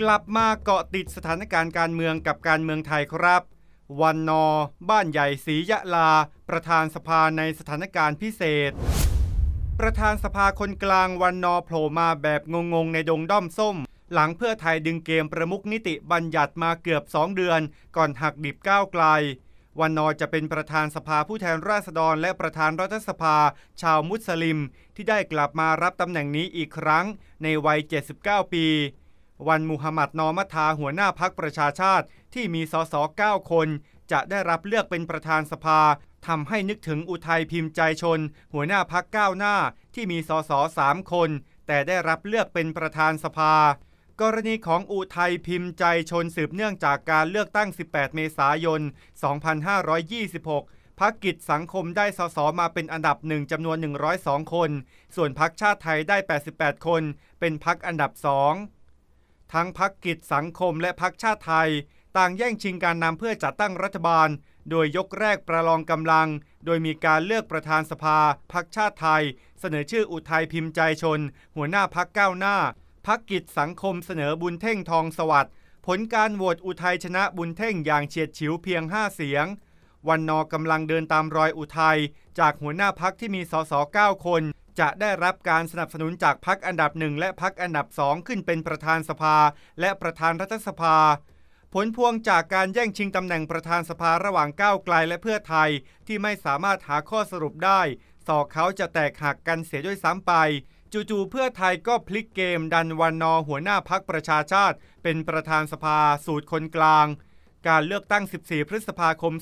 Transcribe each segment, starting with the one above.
กลับมาเกาะติดสถานการณ์การเมืองกับการเมืองไทยครับ วันนอ บ้านใหญ่ศรียะลา ประธานสภาในสถานการณ์พิเศษ ประธานสภาคนกลางวันนอโผล่มาแบบงงๆในดงด้อมส้ม หลังเพื่อไทยดึงเกมประมุขนิติบัญญัติมาเกือบ 2 เดือน ก่อนหักดิบก้าวไกล วันนอจะเป็นประธานสภาผู้แทนราษฎรและประธานรัฐสภา ชาวมุสลิม ที่ได้กลับมารับตำแหน่งนี้อีกครั้งในวัย 79 ปี วันมุฮัมหมัดนอมัทาหัวหน้าพักประชาชาติที่มีสส9คน จะได้รับเลือกเป็นประธานสภาทำให้นึกถึงอุทัยพิมพ์ใจชน หัวหน้าพักก้าวหน้าที่มีสสสามคน แต่ได้รับเลือกเป็นประธานสภา กรณีของอุทัยพิมพ์ใจชนสืบเนื่องจากการเลือกตั้ง 18 เมษายน 2526พักกิจสังคมได้สสมาเป็นอันดับหนึ่งจำนวน 102 คน ส่วนพักชาติไทยได้ 88 คน เป็นพักอันดับสอง ทั้งพักกิจสังคมและพักชาติไทย ต่างแย่งชิงการนำเพื่อจัดตั้งรัฐบาล โดยยกแรกประลองกำลัง โดยมีการเลือกประธานสภา พักชาติไทย เสนอชื่ออุทัยพิมพ์ใจชน หัวหน้าพักก้าวหน้า พักกิจสังคมเสนอบุญเท่งทองสวัสดิ์ผลการโหวตอุทัยชนะบุญเท่งอย่างเฉียดฉิวเพียง 5 เสียง วันนอกำลังเดินตามรอยอุทัยจากหัวหน้าพักที่มีสส9คน จะได้รับการสนับสนุนจากพักอันดับหนึ่งและพักอันดับสองขึ้นเป็นประธานสภา และประธานรัฐสภา ผลพวงจากการแย่งชิงตำแหน่งประธานสภาระหว่างก้าวไกลและเพื่อไทยที่ไม่สามารถหาข้อสรุปได้สอกเขาจะแตกหักกันเสียด้วยซ้ำไปจู่ๆเพื่อไทยก็พลิกเกมดันวันนอหัวหน้าพักประชาชาติ เป็นประธานสภาสูตรคนกลาง การเลือกตั้ง 14 พฤษภาคม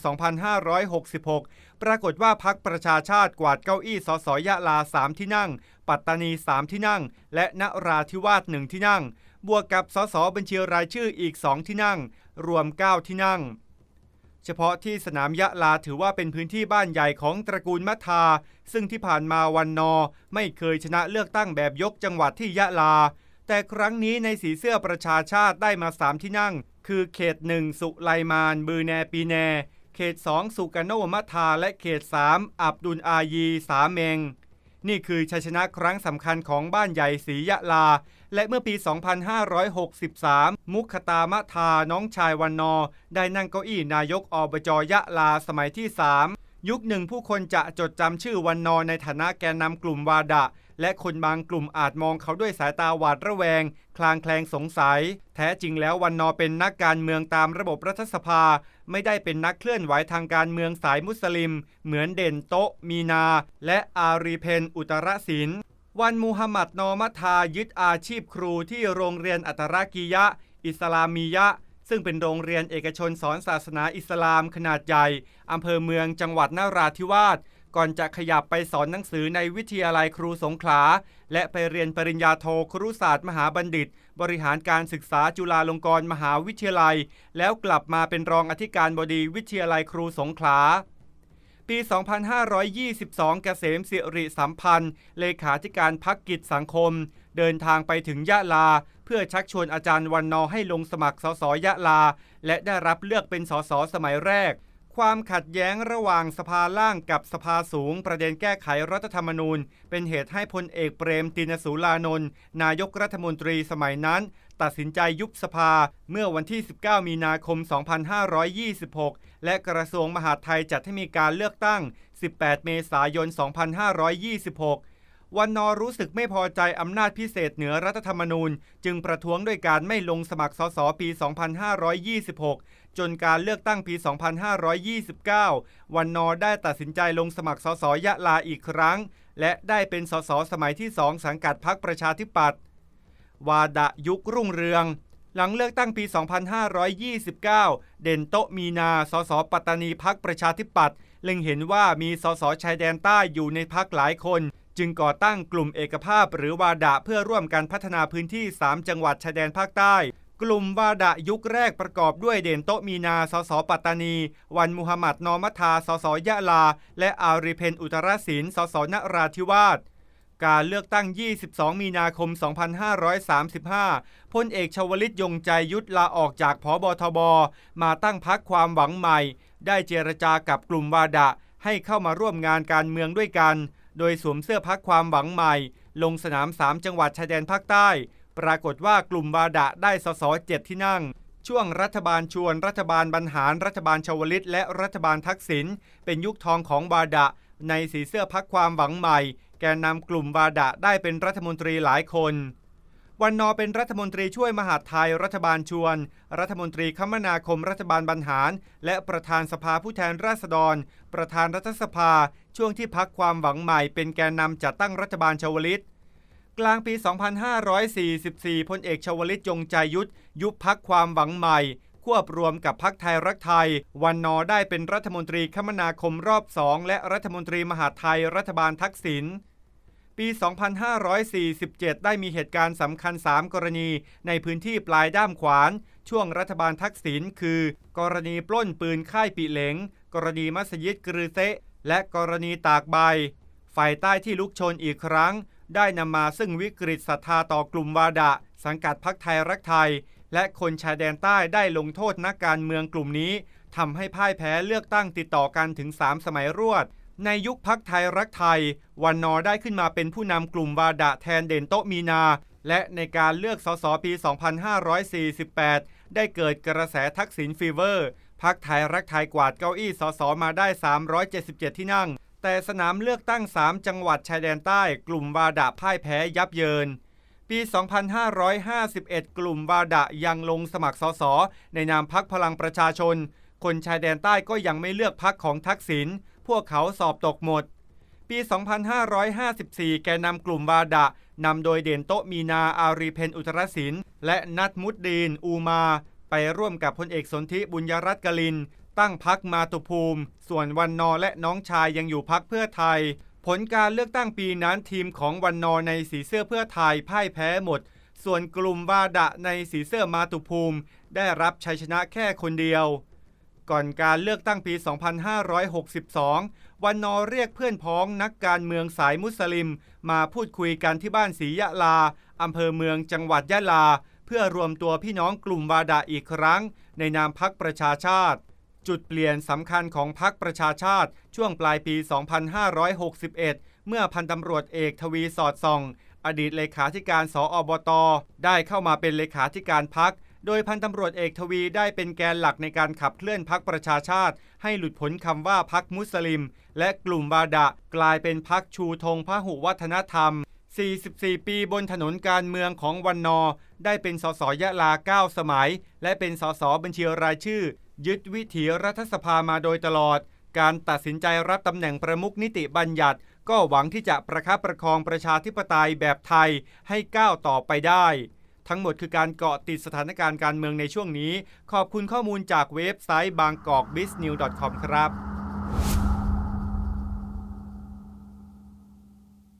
2566 ปรากฏว่าพักประชาชาติกวาดเก้าอี้สสยะลา 3 ที่นั่ง ปัตตานี 3 ที่นั่ง และนราธิวาส 1 ที่นั่ง บวกกับสสบัญชีรายชื่ออีก 2 ที่นั่ง รวม 9 ที่นั่ง เฉพาะที่สนามยะลาถือว่าเป็นพื้นที่บ้านใหญ่ของตระกูลมัทา ซึ่งที่ผ่านมาวันนอ ไม่เคยชนะเลือกตั้งแบบยกจังหวัดที่ยะลา แต่ครั้งนี้ในสีเสื้อประชาชาติได้มา 3 ที่นั่ง คือเขต 1 สุไลมาน บือแนปีแน เขต 2 สุกาโนมัทธาและเขต 3 อับดุลอายี สาเมง นี่คือชัยชนะครั้งสำคัญของบ้านใหญ่ศรียะลา และเมื่อปี 2563 มุขตามะทาน้องชายวันนอ ได้นั่งเก้าอี้นายกอบจยะลาสมัยที่ 3 ยุคหนึ่งผู้คนจะจดจำชื่อวันนอในฐานะแกนนำกลุ่มวาดะ และคนบางกลุ่มอาจมองเขาด้วยสายตาหวาดระแวง คลางแคลงสงสัย แท้จริงแล้ววันนอเป็นนักการเมืองตามระบบรัฐสภา ไม่ได้เป็นนักเคลื่อนไหวทางการเมืองสายมุสลิม เหมือนเด่นโตะมีนา และอารีเพนอุตรศิลป์วันมูฮัมหมัดนอมัทายึดอาชีพครูที่โรงเรียนอัตรากียะ อิสลามียะ ซึ่งเป็นโรงเรียนเอกชนสอนศาสนาอิสลามขนาดใหญ่อำเภอเมืองจังหวัดนราธิวาส ก่อนจะขยับไปสอนหนังสือในวิทยาลัยครูสงขลา และไปเรียนปริญญาโทครุศาสตร์มหาบัณฑิต บริหารการศึกษาจุฬาลงกรณ์มหาวิทยาลัย แล้วกลับมาเป็นรองอธิการบดีวิทยาลัยครูสงขลาปี 2522 เกษมสิริสัมพันธ์ เลขาธิการพักกิจสังคม เดินทางไปถึงยะลา เพื่อชักชวนอาจารย์วันนอให้ลงสมัครสสยะลา และได้รับเลือกเป็นสสสมัยแรก ความขัดแย้งระหว่างสภาล่างกับสภาสูง ประเด็นแก้ไขรัฐธรรมนูญ เป็นเหตุให้พลเอกเปรมตินสูลานนท์นายกรัฐมนตรีสมัยนั้น ตัดสินใจยุบสภาเมื่อวันที่ 19 มีนาคม 2526 และกระทรวงมหาดไทยจัดให้มีการเลือกตั้ง 18 เมษายน 2526 วันนอรู้สึกไม่พอใจอำนาจพิเศษเหนือรัฐธรรมนูญ จึงประท้วงด้วยการไม่ลงสมัครสสปี 2526 จนการเลือกตั้งปี 2529 วันนอได้ตัดสินใจลงสมัครสสยะลาอีกครั้ง และได้เป็นสสสมัยที่สองสังกัดพรรคประชาธิปัตย์วาดะยุครุ่งเรือง หลังเลือกตั้งปี 2529 เด่นโตมีนา สสปัตตานีพักประชาธิปัตย์เล็งเห็นว่ามีสสชายแดนใต้อยู่ในพักหลายคน จึงก่อตั้งกลุ่มเอกภาพหรือวาดะเพื่อร่วมกันพัฒนาพื้นที่ 3 จังหวัดชายแดนภาคใต้ กลุ่มวาดะยุคแรกประกอบด้วยเด่นโตมีนา สสปัตตานี วันมุฮัมหมัดนอมัทา สสยะลา และอาริเพนอุตรศิลป์สสนราธิวาสการเลือกตั้ง 22 มีนาคม 2535 พลเอกชวลิตยงใจยุทธลาออกจากผอบทบ มาตั้งพักความหวังใหม่ ได้เจรจากับกลุ่มวาดะให้เข้ามาร่วมงานการเมืองด้วยกัน โดยสวมเสื้อพักความหวังใหม่ ลงสนาม 3 จังหวัดชายแดนภาคใต้ ปรากฏว่ากลุ่มวาดะได้สสเจ็ดที่นั่ง ช่วงรัฐบาลชวน รัฐบาลบรรหาร รัฐบาลชวลิต และรัฐบาลทักษิณเป็นยุคทองของวาดะ ในสีเสื้อพักความหวังใหม่ แกนนำกลุ่มวาดะได้เป็นรัฐมนตรีหลายคน วันนอเป็นรัฐมนตรีช่วยมหาดไทยรัฐบาลชวน รัฐมนตรีคมนาคมรัฐบาลบรรหาร และประธานสภาผู้แทนราษฎร ประธานรัฐสภา ช่วงที่พักความหวังใหม่เป็นแกนนำจัดตั้งรัฐบาลชวลิต กลางปี 2544พลเอกชวลิตจงใจยุทธยุบพักความหวังใหม่ควบรวมกับพักไทยรักไทย วันนอได้เป็นรัฐมนตรีคมนาคมรอบสองและรัฐมนตรีมหาไทยรัฐบาลทักษิณ ปี 2547 ได้มีเหตุการณ์สำคัญ 3 กรณี ในพื้นที่ปลายด้ามขวาน ช่วงรัฐบาลทักษิณคือ กรณีปล้นปืนค่ายปีเหลง กรณีมัสยิดกรือเซะและกรณีตากใบฝ่ายใต้ที่ลุกชนอีกครั้ง ได้นำมาซึ่งวิกฤตศรัทธาต่อกลุ่มวาดะ สังกัดพักไทยรักไทย และคนชายแดนใต้ได้ลงโทษนักการเมืองกลุ่มนี้ทำให้พ่ายแพ้เลือกตั้งติดต่อกันถึง 3 สมัยรวด ในยุคพักไทยรักไทย วันนอได้ขึ้นมาเป็นผู้นำกลุ่มวาดะแทนเด่นโตะมีนา และในการเลือกสสปี 2548 ได้เกิดกระแสทักษิณฟีเวอร์พักไทยรักไทยกวาดเก้าอี้สสมาได้ 377 ที่นั่ง แต่สนามเลือกตั้ง 3 จังหวัดชายแดนใต้ กลุ่มวาดะพ่ายแพ้ยับเยิน ปี 2551 กลุ่มวาดะยังลงสมัครสสในนามพักพลังประชาชน คนชายแดนใต้ก็ยังไม่เลือกพักของทักษิณ พวกเขาสอบตกหมด ปี 2554 แกนำกลุ่มวาดะนำโดยเด่นโตมีนาอารีเพนอุตรศิลป์และนัทมุดดีน อูมา ไปร่วมกับพลเอกสนธิบุญยรัตน์กลิน ตั้งพักมาตุภูมิ ส่วนวันนอและน้องชายยังอยู่พักเพื่อไทย ผลการเลือกตั้งปีนั้นทีมของวันนอในสีเสื้อเพื่อไทยพ่ายแพ้หมด ส่วนกลุ่มวาดะในสีเสื้อมาตุภูมิ ได้รับชัยชนะแค่คนเดียว ก่อนการเลือกตั้งปี 2562 วันนอเรียกเพื่อนพ้องนักการเมืองสายมุสลิม มาพูดคุยกันที่บ้านศรียะลา อำเภอเมืองจังหวัดยะลา เพื่อรวมตัวพี่น้องกลุ่มวาดะอีกครั้ง ในนามพักประชาชาติ จุดเปลี่ยนสำคัญของพักประชาชาติ ช่วงปลายปี 2561 เมื่อพันตำรวจเอกทวีสอดส่อง อดีตเลขาธิการสออบต ได้เข้ามาเป็นเลขาธิการพัก โดยพันตำรวจเอกทวีได้เป็นแกนหลักในการขับเคลื่อนพักประชาชาติ ให้หลุดพ้นคำว่าพักมุสลิม และกลุ่มบาดะกลายเป็นพักชูธงพหุวัฒนธรรม 44 ปีบนถนนการเมืองของวันนอ ได้เป็นสสยะลา 9 สมัย และเป็นสสบัญชีรายชื่อ ยึดวิถีรัฐสภามาโดยตลอด การตัดสินใจรับตำแหน่งประมุขนิติบัญญัติ ก็หวังที่จะประคับประคองประชาธิปไตยแบบไทยให้ก้าวต่อไปได้ ทั้งหมดคือการเกาะติดสถานการณ์การเมืองในช่วงนี้ ขอบคุณข้อมูลจากเว็บไซต์บางกอก b i z n e w s c o m ครับ